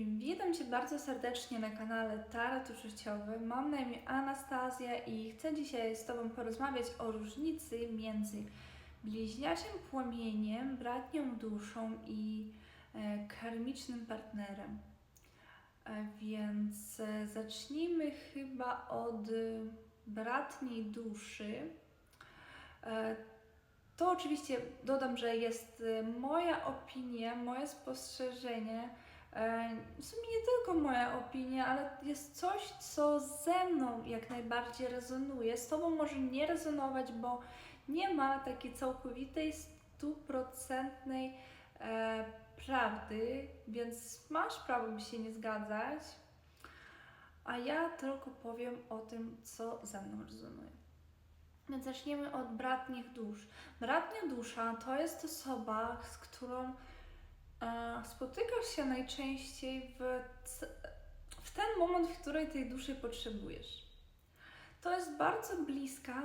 Witam Cię bardzo serdecznie na kanale Tarot Uczuciowy. Mam na imię Anastazja i chcę dzisiaj z Tobą porozmawiać o różnicy między bliźniaczym płomieniem, bratnią duszą i e, karmicznym partnerem. E, więc e, zacznijmy chyba od bratniej duszy. To oczywiście dodam, że jest moja opinia, moje spostrzeżenie. E, W sumie nie tylko moja opinia, ale jest coś, co ze mną jak najbardziej rezonuje. Z Tobą może nie rezonować, bo nie ma takiej całkowitej, stuprocentnej e, prawdy, więc masz prawo mi się nie zgadzać. A ja tylko powiem o tym, co ze mną rezonuje. Więc zaczniemy od bratnich dusz. Bratnia dusza to jest osoba, z którą e, spotykasz się najczęściej w, w ten moment, w której tej duszy potrzebujesz. To jest bardzo bliska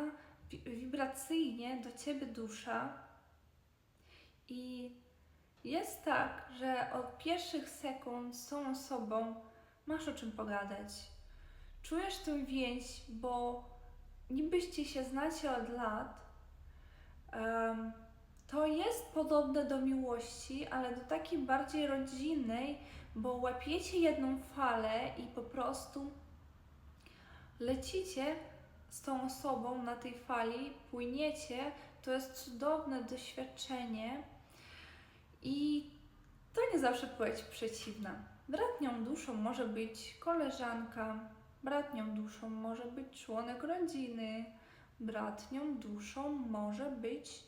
wi- wibracyjnie do ciebie dusza i jest tak, że od pierwszych sekund z tą osobą masz o czym pogadać. Czujesz tę więź, bo nibyście się znacie od lat. em, to jest podobne do miłości, ale do takiej bardziej rodzinnej, bo łapiecie jedną falę i po prostu lecicie z tą osobą na tej fali, płyniecie. To jest cudowne doświadczenie i to nie zawsze płeć przeciwna. Bratnią duszą może być koleżanka, bratnią duszą może być członek rodziny, bratnią duszą może być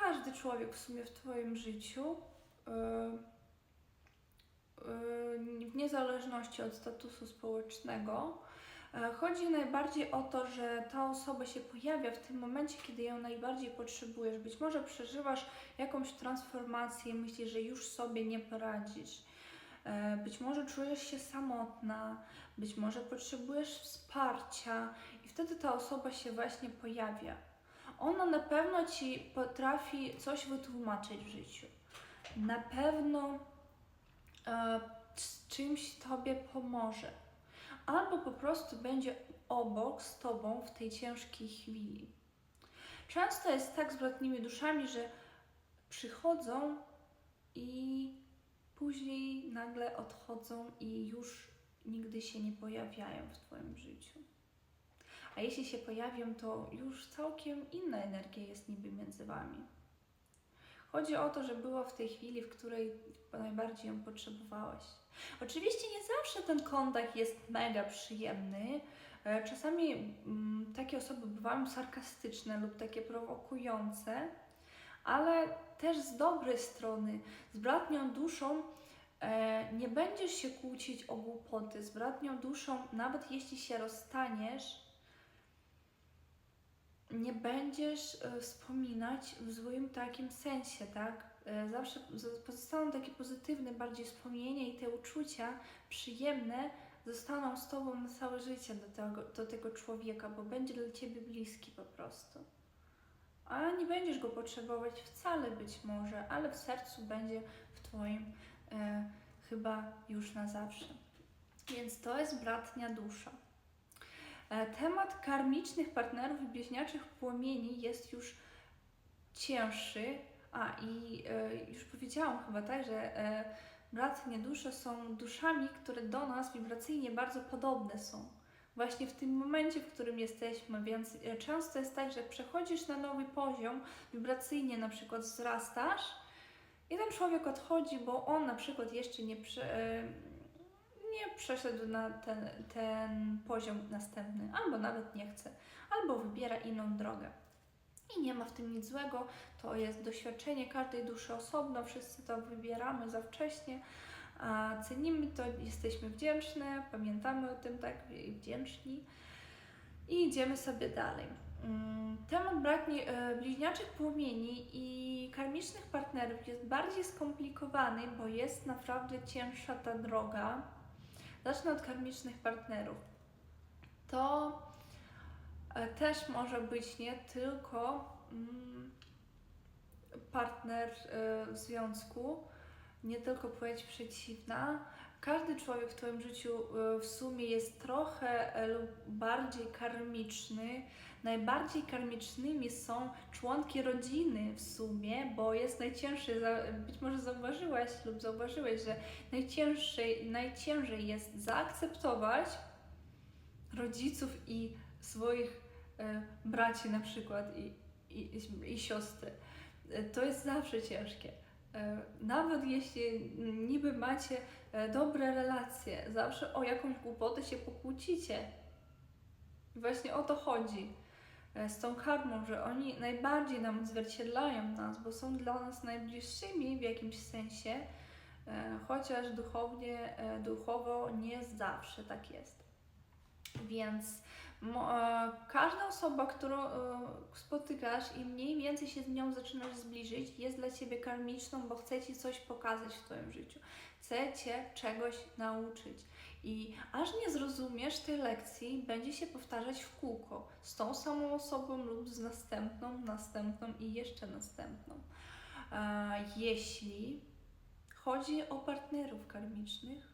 każdy człowiek w sumie w Twoim życiu, yy, yy, w niezależności od statusu społecznego. Yy, Chodzi najbardziej o to, że ta osoba się pojawia w tym momencie, kiedy ją najbardziej potrzebujesz. Być może przeżywasz jakąś transformację, myślisz, że już sobie nie poradzisz. Yy, Być może czujesz się samotna, być może potrzebujesz wsparcia, i wtedy ta osoba się właśnie pojawia ona na pewno ci potrafi coś wytłumaczyć w życiu. Na pewno e, czymś tobie pomoże. Albo po prostu będzie obok z tobą w tej ciężkiej chwili. Często jest tak z bratnimi duszami, że przychodzą i później nagle odchodzą i już nigdy się nie pojawiają w twoim życiu. A jeśli się pojawią, to już całkiem inna energia jest niby między wami. Chodzi o to, że była w tej chwili, w której najbardziej ją potrzebowałaś. Oczywiście nie zawsze ten kontakt jest mega przyjemny. E, Czasami mm, takie osoby bywają sarkastyczne lub takie prowokujące, ale też z dobrej strony, z bratnią duszą e, nie będziesz się kłócić o głupoty. Z bratnią duszą, nawet jeśli się rozstaniesz, nie będziesz e, wspominać w złym takim sensie, tak? E, Zawsze pozostaną takie pozytywne bardziej wspomnienia i te uczucia przyjemne zostaną z Tobą na całe życie do tego, do tego człowieka, bo będzie dla Ciebie bliski po prostu. A nie będziesz go potrzebować wcale być może, ale w sercu będzie w Twoim e, chyba już na zawsze. Więc to jest bratnia dusza. E, Temat karmicznych partnerów bliźniaczych płomieni jest już cięższy. A i e, już powiedziałam chyba tak, że e, bratnie dusze są duszami, które do nas wibracyjnie bardzo podobne są. Właśnie w tym momencie, w którym jesteśmy, więc e, często jest tak, że przechodzisz na nowy poziom, wibracyjnie na przykład wzrastasz i ten człowiek odchodzi, bo on na przykład jeszcze nie, prze, e, nie przeszedł na ten, ten poziom następny, albo nawet nie chce, albo wybiera inną drogę. I nie ma w tym nic złego, to jest doświadczenie każdej duszy osobno, wszyscy to wybieramy za wcześnie, a cenimy to, jesteśmy wdzięczne, pamiętamy o tym, tak, wdzięczni i idziemy sobie dalej. Mm, Temat bratni, e, bliźniaczych płomieni i karmicznych partnerów jest bardziej skomplikowany, bo jest naprawdę cięższa ta droga. Zacznę od karmicznych partnerów. To e, też może być nie tylko mm, partner e, w związku, nie tylko płeć przeciwna. Każdy człowiek w Twoim życiu e, w sumie jest trochę e, lub bardziej karmiczny. Najbardziej karmicznymi są członki rodziny w sumie, bo jest najcięższy, być może zauważyłaś lub zauważyłeś, że najcięższej, najciężej jest zaakceptować rodziców i swoich e, braci na przykład i, i, i siostry. E, To jest zawsze ciężkie. E, Nawet jeśli niby macie e, dobre relacje, zawsze o jakąś głupotę się pokłócicie. Właśnie o to chodzi e, z tą karmą, że oni najbardziej nam odzwierciedlają nas, bo są dla nas najbliższymi w jakimś sensie, chociaż duchownie, duchowo nie zawsze tak jest. Więc każda osoba, którą e, spotykasz i mniej więcej się z nią zaczynasz zbliżyć, jest dla ciebie karmiczną, bo chce ci coś pokazać w twoim życiu. Chce cię czegoś nauczyć. I aż nie zrozumiesz tej lekcji, będzie się powtarzać w kółko z tą samą osobą lub z następną, następną i jeszcze następną. A jeśli chodzi o partnerów karmicznych,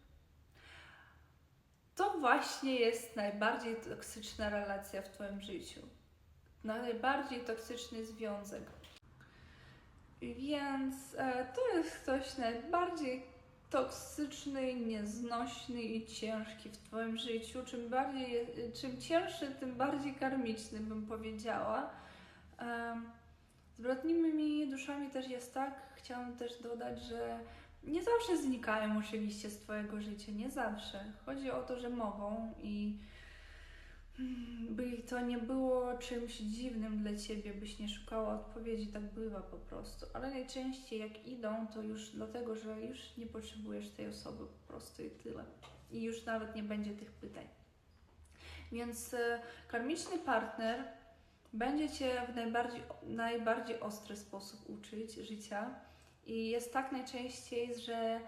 to właśnie jest najbardziej toksyczna relacja w Twoim życiu. Najbardziej toksyczny związek. Więc e, to jest ktoś najbardziej toksyczny, nieznośny i ciężki w Twoim życiu. Czym, bardziej, czym cięższy, tym bardziej karmiczny, bym powiedziała. Em, z bratnimi duszami też jest tak. Chciałam też dodać, że nie zawsze znikają oczywiście z Twojego życia, nie zawsze. Chodzi o to, że mogą i by to nie było czymś dziwnym dla Ciebie, byś nie szukała odpowiedzi, tak bywa po prostu. Ale najczęściej jak idą, to już dlatego, że już nie potrzebujesz tej osoby po prostu i tyle. I już nawet nie będzie tych pytań. Więc e, karmiczny partner będzie Cię w najbardziej, najbardziej ostry sposób uczyć życia. I jest tak najczęściej, że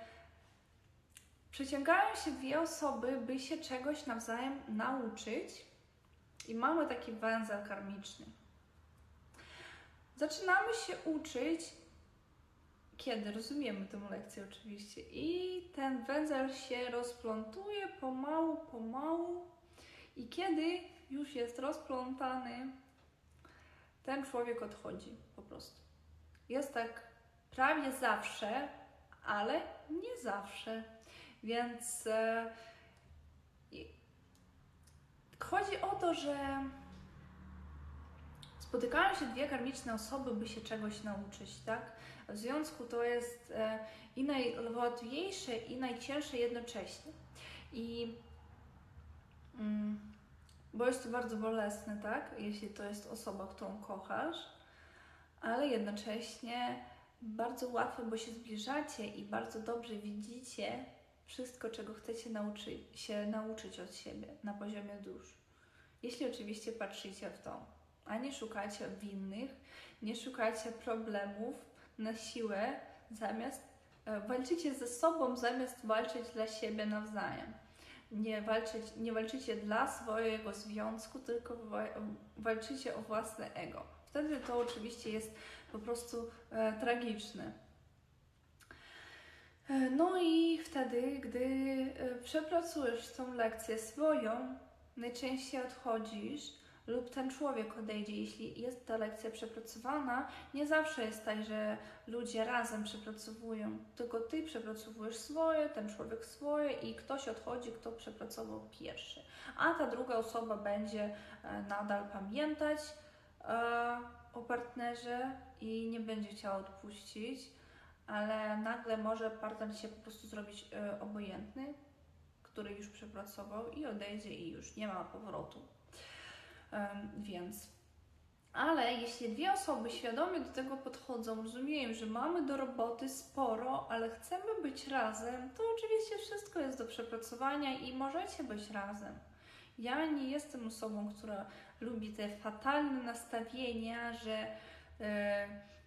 przyciągają się dwie osoby, by się czegoś nawzajem nauczyć, i mamy taki węzeł karmiczny. Zaczynamy się uczyć, kiedy rozumiemy tę lekcję, oczywiście, i ten węzeł się rozplątuje pomału, pomału, i kiedy już jest rozplątany, ten człowiek odchodzi po prostu. Jest tak prawie zawsze, ale nie zawsze. Więc e, chodzi o to, że spotykają się dwie karmiczne osoby, by się czegoś nauczyć, tak? W związku to jest e, i najłatwiejsze, i najcięższe jednocześnie. I mm, bo jest to bardzo bolesne, tak? Jeśli to jest osoba, którą kochasz, ale jednocześnie bardzo łatwe, bo się zbliżacie i bardzo dobrze widzicie wszystko, czego chcecie nauczy- się nauczyć od siebie na poziomie dusz. Jeśli oczywiście patrzycie w to, a nie szukacie winnych, nie szukacie problemów na siłę, zamiast e, walczycie ze sobą, zamiast walczyć dla siebie nawzajem. Nie, walczyć, nie walczycie dla swojego związku, tylko wa- walczycie o własne ego. Wtedy to oczywiście jest po prostu e, tragiczne. E, No i wtedy, gdy e, przepracujesz tą lekcję swoją, najczęściej odchodzisz lub ten człowiek odejdzie, jeśli jest ta lekcja przepracowana. Nie zawsze jest tak, że ludzie razem przepracowują, tylko ty przepracowujesz swoje, ten człowiek swoje i ktoś odchodzi, kto przepracował pierwszy. A ta druga osoba będzie e, nadal pamiętać e, o partnerze i nie będzie chciała odpuścić, ale nagle może partner się po prostu zrobić e, obojętny, który już przepracował i odejdzie i już nie ma powrotu. Więc. Ale jeśli dwie osoby świadomie do tego podchodzą, rozumieją, że mamy do roboty sporo, ale chcemy być razem, to oczywiście wszystko jest do przepracowania i możecie być razem. Ja nie jestem osobą, która lubi te fatalne nastawienia, że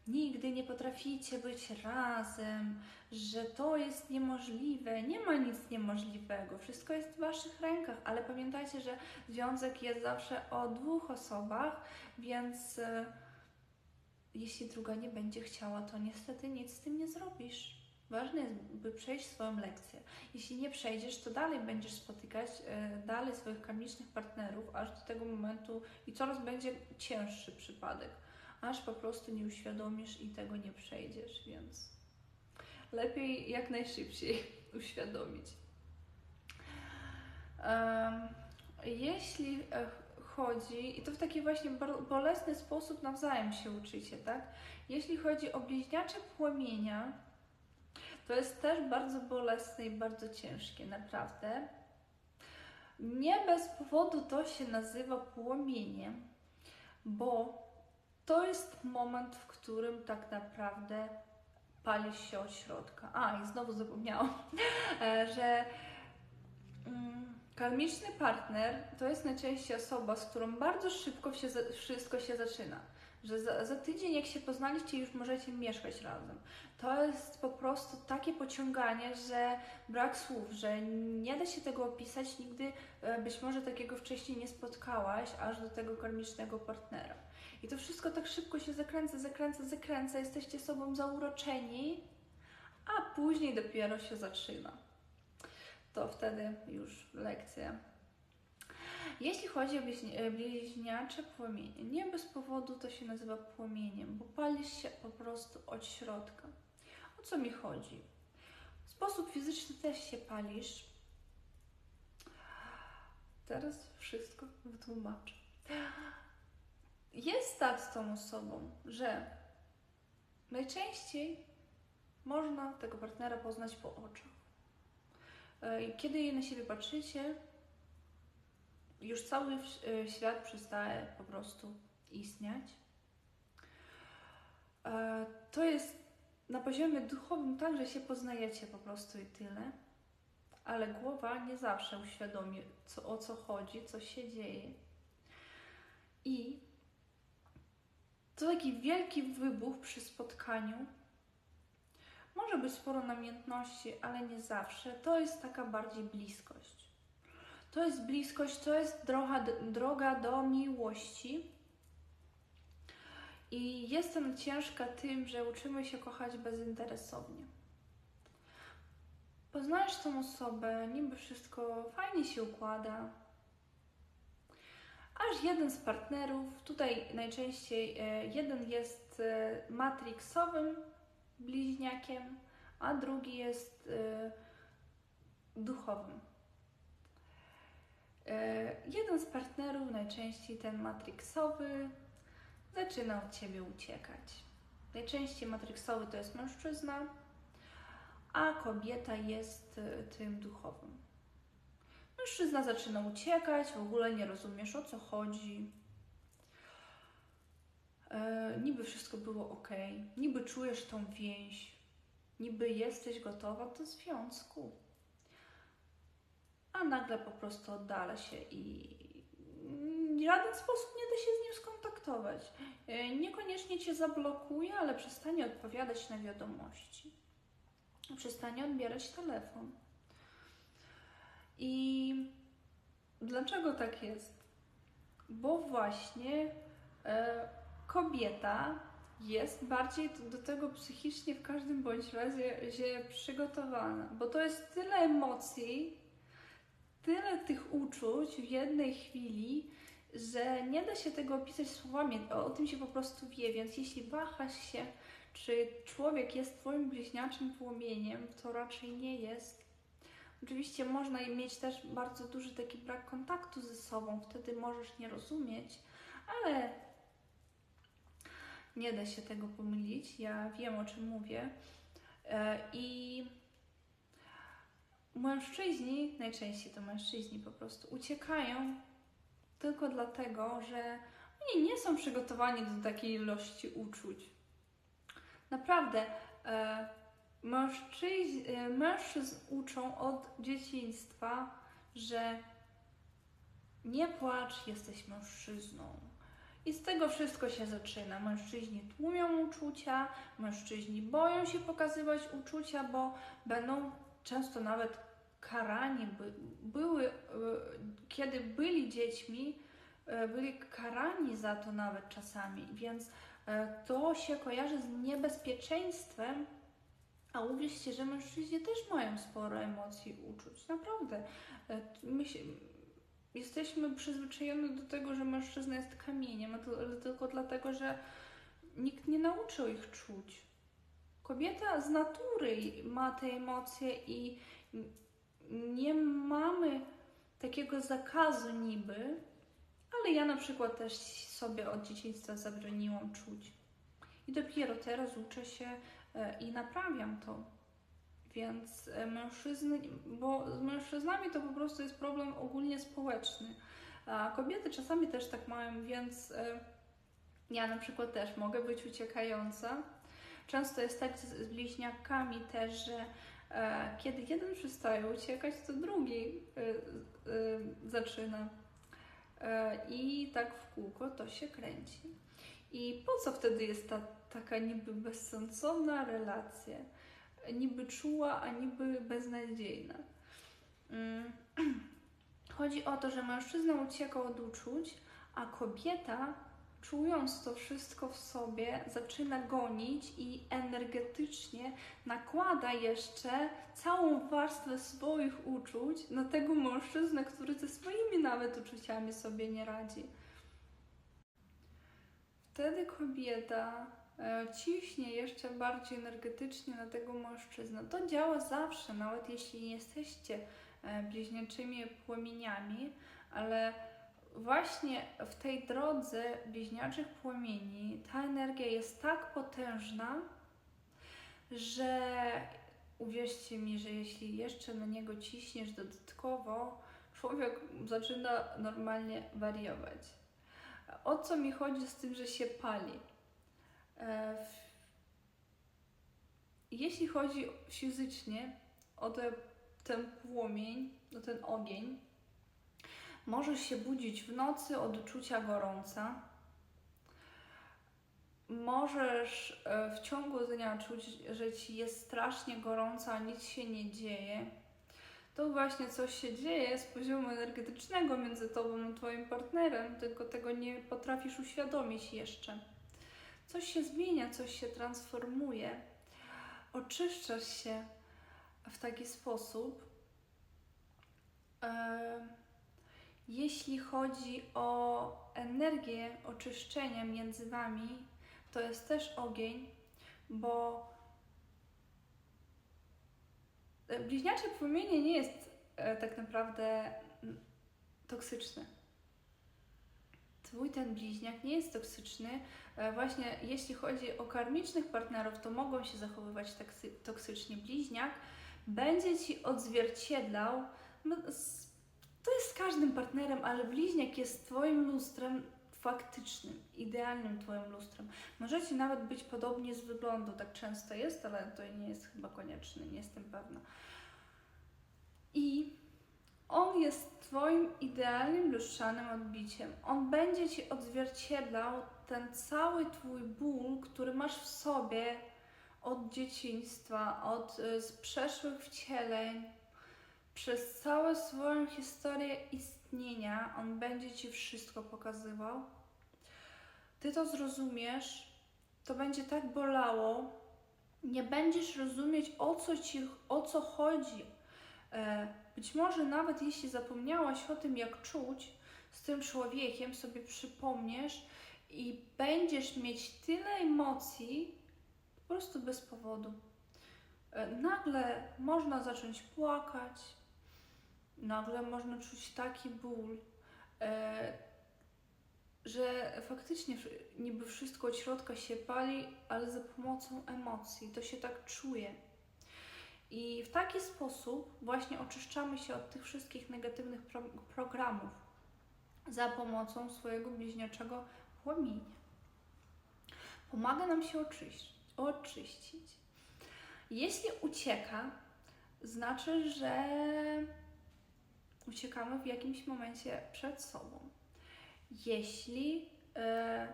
nigdy nie potraficie być razem, że to jest niemożliwe. Nie ma nic niemożliwego, wszystko jest w Waszych rękach, ale pamiętajcie, że związek jest zawsze o dwóch osobach, więc e, jeśli druga nie będzie chciała, to niestety nic z tym nie zrobisz. Ważne jest, by przejść swoją lekcję. Jeśli nie przejdziesz, to dalej będziesz spotykać e, dalej swoich karmicznych partnerów, aż do tego momentu i coraz będzie cięższy przypadek, aż po prostu nie uświadomisz i tego nie przejdziesz, więc lepiej jak najszybciej uświadomić. Jeśli e, chodzi, i to w taki właśnie bolesny sposób nawzajem się uczycie, tak? Jeśli chodzi o bliźniacze płomienia, to jest też bardzo bolesne i bardzo ciężkie, naprawdę. Nie bez powodu to się nazywa płomieniem, bo to jest moment, w którym tak naprawdę palisz się od środka. A, i znowu zapomniałam, e, że mm, karmiczny partner to jest najczęściej osoba, z którą bardzo szybko się, wszystko się zaczyna. Że za, za tydzień, jak się poznaliście, już możecie mieszkać razem. To jest po prostu takie pociąganie, że brak słów, że nie da się tego opisać. Nigdy e, być może takiego wcześniej nie spotkałaś, aż do tego karmicznego partnera. I to wszystko tak szybko się zakręca, zakręca, zakręca. Jesteście sobą zauroczeni, a później dopiero się zaczyna. To wtedy już lekcja. Jeśli chodzi o e, bliźniacze płomienie, nie bez powodu to się nazywa płomieniem, bo palisz się po prostu od środka. O co mi chodzi? W sposób fizyczny też się palisz. Teraz wszystko wytłumaczę. Jest tak z tą osobą, że najczęściej można tego partnera poznać po oczach. E, Kiedy na siebie patrzycie, już cały e, świat przestaje po prostu istnieć. E, To jest na poziomie duchowym tak, że się poznajecie po prostu i tyle, ale głowa nie zawsze uświadomi, co, o co chodzi, co się dzieje. I to taki wielki wybuch przy spotkaniu. Może być sporo namiętności, ale nie zawsze. To jest taka bardziej bliskość. To jest bliskość, to jest droga, droga do miłości. I jest ona ciężka tym, że uczymy się kochać bezinteresownie. Poznajesz tą osobę, niby wszystko fajnie się układa. Aż jeden z partnerów, tutaj najczęściej e, jeden jest e, matrixowym bliźniakiem, a drugi jest e, duchowym. Jeden z partnerów, najczęściej ten matrixowy, zaczyna od ciebie uciekać. Najczęściej matrixowy to jest mężczyzna, a kobieta jest tym duchowym. Mężczyzna zaczyna uciekać, w ogóle nie rozumiesz o co chodzi. E, niby wszystko było ok, niby czujesz tą więź, niby jesteś gotowa do związku. A nagle po prostu oddala się i w żaden sposób nie da się z nim skontaktować. E, Niekoniecznie cię zablokuje, ale przestanie odpowiadać na wiadomości. Przestanie odbierać telefon. I dlaczego tak jest? Bo właśnie e, kobieta jest bardziej do, tego psychicznie w każdym bądź razie się przygotowana, bo to jest tyle emocji, tyle tych uczuć w jednej chwili, że nie da się tego opisać słowami, o, o tym się po prostu wie, więc jeśli wahasz się, czy człowiek jest twoim bliźniaczym płomieniem, to raczej nie jest. Oczywiście można mieć też bardzo duży taki brak kontaktu ze sobą, wtedy możesz nie rozumieć, ale nie da się tego pomylić. Ja wiem o czym mówię. E, I mężczyźni, najczęściej to mężczyźni po prostu uciekają tylko dlatego, że oni nie są przygotowani do takiej ilości uczuć. Naprawdę, e, mężczyź, e, mężczyzn uczą od dzieciństwa, że nie płacz, jesteś mężczyzną. I z tego wszystko się zaczyna. Mężczyźni tłumią uczucia, mężczyźni boją się pokazywać uczucia, bo będą często nawet karani. By, były, e, kiedy byli dziećmi, e, byli karani za to nawet czasami, więc to się kojarzy z niebezpieczeństwem A uwierzcie, że mężczyźni też mają sporo emocji uczuć. Naprawdę. E, My się, jesteśmy przyzwyczajeni do tego, że mężczyzna jest kamieniem, ale tylko dlatego, że nikt nie nauczył ich czuć. Kobieta z natury ma te emocje i nie mamy takiego zakazu niby, ale ja na przykład też sobie od dzieciństwa zabroniłam czuć. I dopiero teraz uczę się i naprawiam to. Więc e, mężczyzny, bo z mężczyznami to po prostu jest problem ogólnie społeczny. A kobiety czasami też tak mają, więc e, ja na przykład też mogę być uciekająca. Często jest tak z, bliźniakami też, że e, kiedy jeden przestaje uciekać, to drugi e, e, zaczyna. E, I tak w kółko to się kręci. I po co wtedy jest ta taka niby bezsensowna relacja? Niby czuła, a niby beznadziejna. Mm. Chodzi o to, że mężczyzna ucieka od uczuć, a kobieta, czując to wszystko w sobie, zaczyna gonić i energetycznie nakłada jeszcze całą warstwę swoich uczuć na tego mężczyznę, który ze swoimi nawet uczuciami sobie nie radzi. Wtedy kobieta ciśnie jeszcze bardziej energetycznie na tego mężczyznę. To działa zawsze, nawet jeśli nie jesteście e, bliźniaczymi płomieniami, ale właśnie w tej drodze bliźniaczych płomieni ta energia jest tak potężna, że uwierzcie mi, że jeśli jeszcze na niego ciśniesz dodatkowo, człowiek zaczyna normalnie wariować. O co mi chodzi z tym, że się pali? E, Jeśli chodzi fizycznie o te, ten płomień, o ten ogień, możesz się budzić w nocy od uczucia gorąca. Możesz e, w ciągu dnia czuć, że ci jest strasznie gorąco, a nic się nie dzieje. To właśnie coś się dzieje z poziomu energetycznego między tobą a twoim partnerem, tylko tego nie potrafisz uświadomić jeszcze. Coś się zmienia, coś się transformuje. Oczyszczasz się w taki sposób. Jeśli chodzi o energię oczyszczenia między wami, to jest też ogień, bo e, bliźniacze płomienie nie jest e, tak naprawdę mm, toksyczne. Twój ten bliźniak nie jest toksyczny. E, Właśnie jeśli chodzi o karmicznych partnerów, to mogą się zachowywać toksy- toksycznie. Bliźniak będzie ci odzwierciedlał. no, To jest z każdym partnerem, ale bliźniak jest Twoim lustrem faktycznym, idealnym Twoim lustrem. Możecie nawet być podobnie z wyglądu, tak często jest, ale to nie jest chyba konieczne, nie jestem pewna. I on jest Twoim idealnym lustrzanym odbiciem. On będzie Ci odzwierciedlał ten cały Twój ból, który masz w sobie od dzieciństwa, od y, z przeszłych wcieleń, przez całą swoją historię istnienia. On będzie Ci wszystko pokazywał. Ty to zrozumiesz, to będzie tak bolało, nie będziesz rozumieć o co Ci, o co chodzi. Być może nawet jeśli zapomniałaś o tym, jak czuć z tym człowiekiem, sobie przypomniesz i będziesz mieć tyle emocji po prostu bez powodu. E, Nagle można zacząć płakać, nagle można czuć taki ból, e, że faktycznie niby wszystko od środka się pali, ale za pomocą emocji. To się tak czuje. I w taki sposób właśnie oczyszczamy się od tych wszystkich negatywnych pro programów za pomocą swojego bliźniaczego płomienia. Pomaga nam się oczyścić. Jeśli ucieka, znaczy, że uciekamy w jakimś momencie przed sobą. Jeśli, e,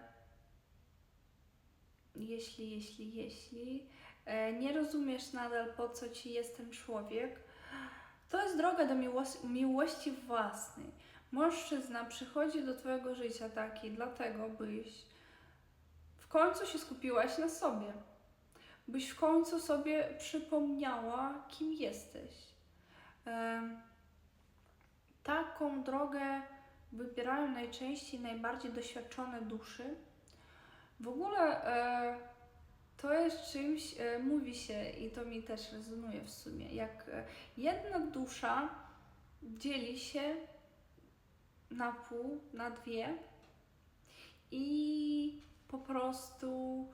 jeśli, jeśli, jeśli nie rozumiesz nadal, po co ci jest ten człowiek, to jest droga do miłości własnej. Mężczyzna przychodzi do Twojego życia taki, dlatego byś w końcu się skupiłaś na sobie. byś w końcu sobie przypomniała, kim jesteś. Em, Taką drogę wybierają najczęściej najbardziej doświadczone duszy. W ogóle e, to jest czymś, e, mówi się i to mi też rezonuje w sumie, jak e, jedna dusza dzieli się na pół, na dwie i po prostu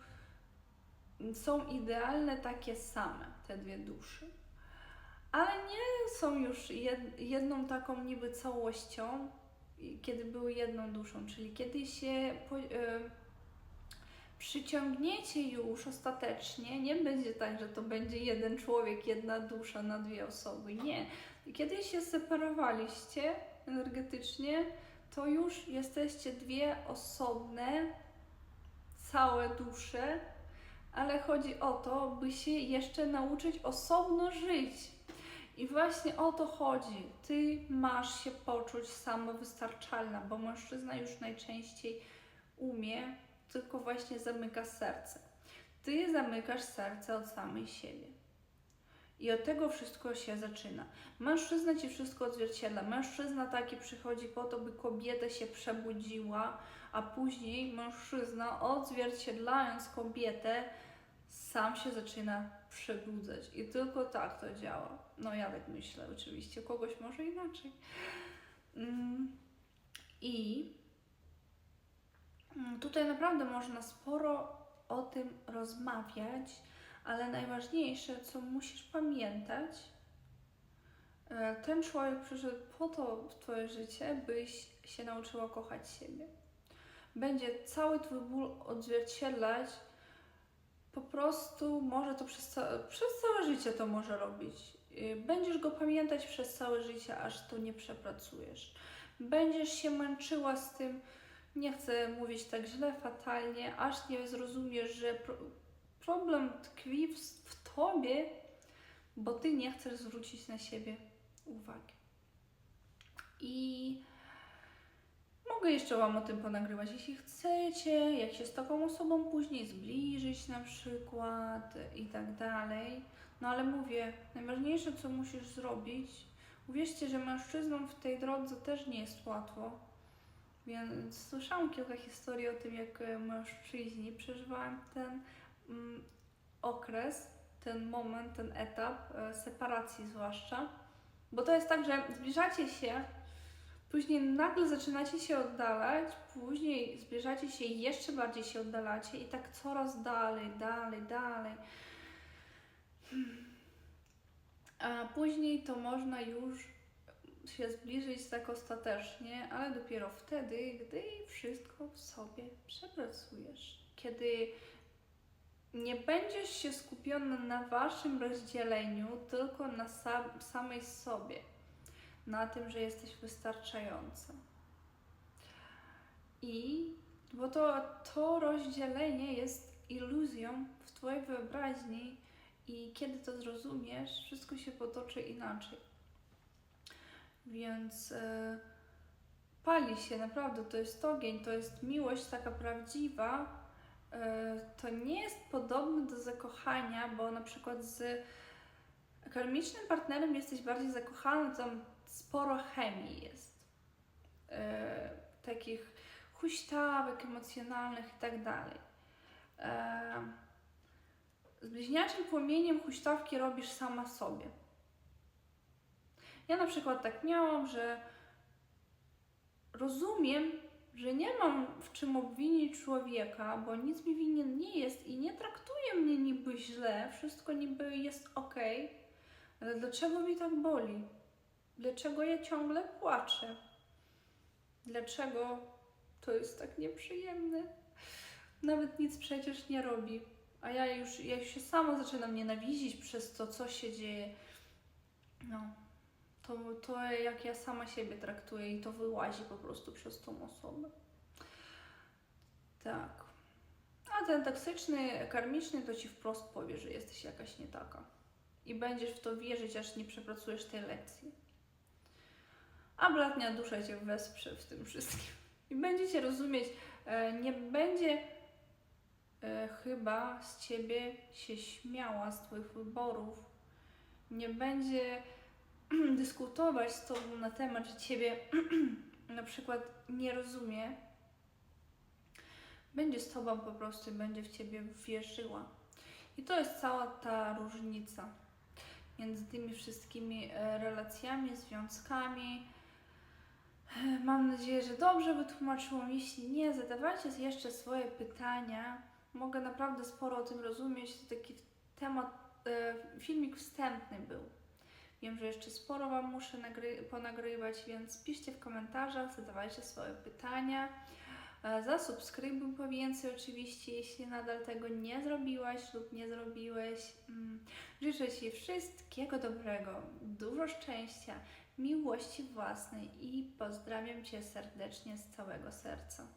są idealne takie same te dwie dusze. Ale nie są już jed- jedną taką niby całością, kiedy były jedną duszą, czyli kiedy się po, e, przyciągniecie już ostatecznie, nie będzie tak, że to będzie jeden człowiek, jedna dusza na dwie osoby. Nie. Kiedy się separowaliście energetycznie, to już jesteście dwie osobne, całe dusze, ale chodzi o to, by się jeszcze nauczyć osobno żyć. I właśnie o to chodzi. Ty masz się poczuć samowystarczalna, bo mężczyzna już najczęściej umie, tylko właśnie zamyka serce. Ty zamykasz serce od samej siebie. I od tego wszystko się zaczyna. Mężczyzna ci wszystko odzwierciedla. Mężczyzna taki przychodzi po to, by kobieta się przebudziła, a później mężczyzna odzwierciedlając kobietę, sam się zaczyna przebudzać. I tylko tak to działa. No ja tak myślę, oczywiście. Kogoś może inaczej. Mm. I tutaj naprawdę można sporo o tym rozmawiać, ale najważniejsze, co musisz pamiętać, e, ten człowiek przyszedł po to w Twoje życie, byś się nauczyła kochać siebie. Będzie cały Twój ból odzwierciedlać po prostu może to przez, ca- przez całe życie to może robić. Yy, Będziesz go pamiętać przez całe życie, aż to nie przepracujesz. Będziesz się męczyła z tym, nie chcę mówić tak źle, fatalnie, aż nie zrozumiesz, że pro, problem tkwi w, w tobie, bo ty nie chcesz zwrócić na siebie uwagi. I Mogę jeszcze Wam o tym ponagrywać, jeśli chcecie, jak się z taką osobą później zbliżyć na przykład i tak dalej. No ale mówię, najważniejsze co musisz zrobić, uwierzcie, że mężczyznom w tej drodze też nie jest łatwo. Więc słyszałam kilka historii o tym, jak e, mężczyźni przeżywałem ten mm, okres, ten moment, ten etap e, separacji zwłaszcza. Bo to jest tak, że zbliżacie się Później nagle zaczynacie się oddalać, później zbliżacie się i jeszcze bardziej się oddalacie i tak coraz dalej, dalej, dalej. Hmm. A później to można już się zbliżyć tak ostatecznie, ale dopiero wtedy, gdy wszystko w sobie przepracujesz. Kiedy nie będziesz się skupiony na waszym rozdzieleniu, tylko na sam, samej sobie na tym, że jesteś wystarczająca. I bo to, to rozdzielenie jest iluzją w Twojej wyobraźni, i kiedy to zrozumiesz, wszystko się potoczy inaczej. Więc e, pali się naprawdę, to jest ogień, to jest miłość taka prawdziwa. E, to nie jest podobne do zakochania, bo na przykład z karmicznym partnerem jesteś bardziej zakochany, tam sporo chemii jest. E, takich huśtawek emocjonalnych i tak dalej. Z bliźniaczym płomieniem huśtawki robisz sama sobie. Ja na przykład tak miałam, że rozumiem, że nie mam w czym obwinić człowieka, bo nic mi winien nie jest i nie traktuje mnie niby źle, wszystko niby jest ok, ale dlaczego mi tak boli? Dlaczego ja ciągle płaczę? Dlaczego to jest tak nieprzyjemne? Nawet nic przecież nie robi. A ja już, ja już się sama zaczynam nienawidzić przez to, co się dzieje. No, to, to jak ja sama siebie traktuję i to wyłazi po prostu przez tą osobę. Tak. A ten toksyczny, karmiczny to ci wprost powie, że jesteś jakaś nie taka. I będziesz w to wierzyć, aż nie przepracujesz tej lekcji a bratnia dusza Cię wesprze w tym wszystkim. I będziecie rozumieć, e, nie będzie e, chyba z ciebie się śmiała, z twoich wyborów. Nie będzie dyskutować z tobą na temat, że ciebie na przykład nie rozumie. Będzie z tobą po prostu będzie w ciebie wierzyła. I to jest cała ta różnica między tymi wszystkimi e, relacjami, związkami. E, Mam nadzieję, że dobrze wytłumaczyłam. Jeśli nie, zadawajcie jeszcze swoje pytania. Mogę naprawdę sporo o tym rozumieć. To taki temat, e, filmik wstępny był. Wiem, że jeszcze sporo Wam muszę nagry- ponagrywać, więc piszcie w komentarzach, zadawajcie swoje pytania. E, Zasubskrybuj po więcej oczywiście, jeśli nadal tego nie zrobiłaś lub nie zrobiłeś. Mm, Życzę Ci wszystkiego dobrego, dużo szczęścia, miłości własnej i pozdrawiam Cię serdecznie z całego serca.